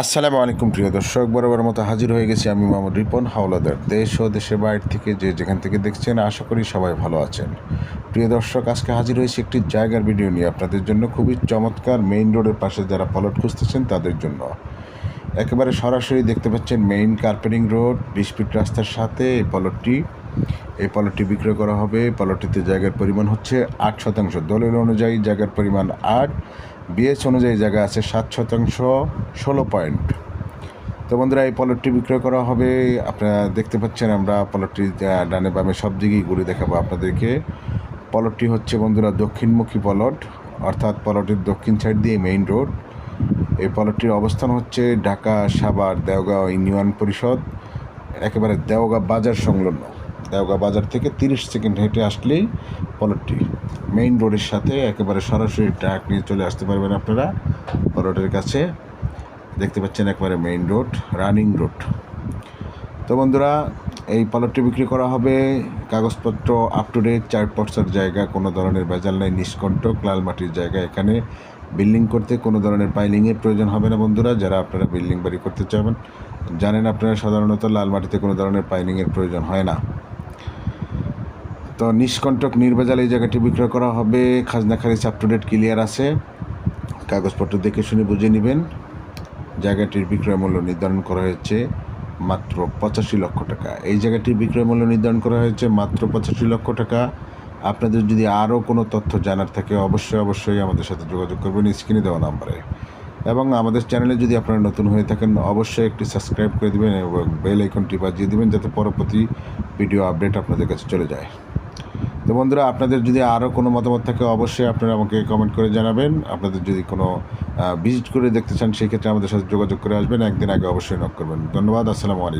আসসালামু আলাইকুম, প্রিয় দর্শক। বরাবর মতো হাজির হয়ে গেছি আমি মোহাম্মদ রিপন, হাওলাদার দেশ ও দেশের বাইরে থেকে যে যেখান থেকে দেখছেন, আশা করি সবাই ভালো আছেন। প্রিয় দর্শক, আজকে হাজির হয়েছি একটি জায়গার ভিডিও নিয়ে। আপনাদের জন্য খুবই চমৎকার মেইন রোডের পাশে যারা প্লট খুঁজতেছেন, তাদের জন্য। একেবারে সরাসরি দেখতে পাচ্ছেন মেইন কার্পেটিং রোড বিশ ফিট রাস্তার সাথে এই প্লটটি এই প্লটটি বিক্রয় করা হবে। প্লটটিতে জায়গার পরিমাণ হচ্ছে আট শতাংশ। দলের অনুযায়ী জায়গার পরিমাণ আট। বিএস অনুযায়ী জায়গা আছে সাত শতাংশ, ষোলো পয়েন্ট। তো বন্ধুরা, এই প্লটটি বিক্রয় করা হবে। আপনারা দেখতে পাচ্ছেন আমরা প্লটটি ডানে বামে সব দিকেই ঘুরে দেখাবো আপনাদেরকে। প্লটটি হচ্ছে বন্ধুরা দক্ষিণমুখী পলট, অর্থাৎ প্লটের দক্ষিণ সাইড দিয়ে মেইন রোড এই প্লটটির অবস্থান হচ্ছে ঢাকা, সাভার, দেওগাঁও ইউনিয়ন পরিষদ, একেবারে দেওগাঁ বাজার সংলগ্ন। দেওগাঁ বাজার থেকে তিরিশ সেকেন্ড হেঁটে আসলেই পলটটি। মেইন রোডের সাথে একেবারে সরাসরি ট্রাক নিয়ে চলে আসতে পারবেন আপনারা প্লটের কাছে। দেখতে পাচ্ছেন একবারে মেইন রোড, রানিং রোড। তো বন্ধুরা, এই প্লটটি বিক্রি করা হবে কাগজপত্র আপ টু ডেট চার পর্সার জায়গা, কোনো ধরনের ভেজাল নাই নিষ্কণ্টক লাল মাটির জায়গা। এখানে বিল্ডিং করতে কোনো ধরনের পাইলিংয়ের প্রয়োজন হবে না বন্ধুরা, যারা আপনারা বিল্ডিং বাড়ি করতে চাবেন। জানেন আপনারা সাধারণত লাল মাটিতে কোনো ধরনের পাইলিংয়ের প্রয়োজন হয় না। তো নিষ্কণ্টক নির্বাজাল এই জায়গাটি বিক্রয় করা হবে। খাজনা খারিজ আপ টু ডেট ক্লিয়ার আছে। কাগজপত্র দেখে শুনে বুঝে নেবেন। জায়গাটির বিক্রয় মূল্য নির্ধারণ করা হয়েছে মাত্র পঁচাশি লক্ষ টাকা। এই জায়গাটির বিক্রয় মূল্য নির্ধারণ করা হয়েছে মাত্র পঁচাশি লক্ষ টাকা। আপনাদের যদি আরও কোনো তথ্য জানার থাকে অবশ্যই অবশ্যই আমাদের সাথে যোগাযোগ করবেন স্ক্রিনে দেওয়া নাম্বারে। এবং আমাদের চ্যানেলে যদি আপনারা নতুন হয়ে থাকেন, অবশ্যই একটি সাবস্ক্রাইব করে দেবেন এবং বেল আইকনটি বাজিয়ে দেবেন যাতে পরবর্তী ভিডিও আপডেট আপনাদের কাছে চলে যায়। তো বন্ধুরা, আপনাদের যদি আরও কোনো মতামত থাকে, অবশ্যই আপনারা আমাকে কমেন্ট করে জানাবেন। আপনাদের যদি কোনো ভিজিট করে দেখতে চান সেক্ষেত্রে আমাদের সাথে যোগাযোগ করে আসবেন। একদিন আগে অবশ্যই নক করবেন। ধন্যবাদ, আসসালামু আলাইকুম।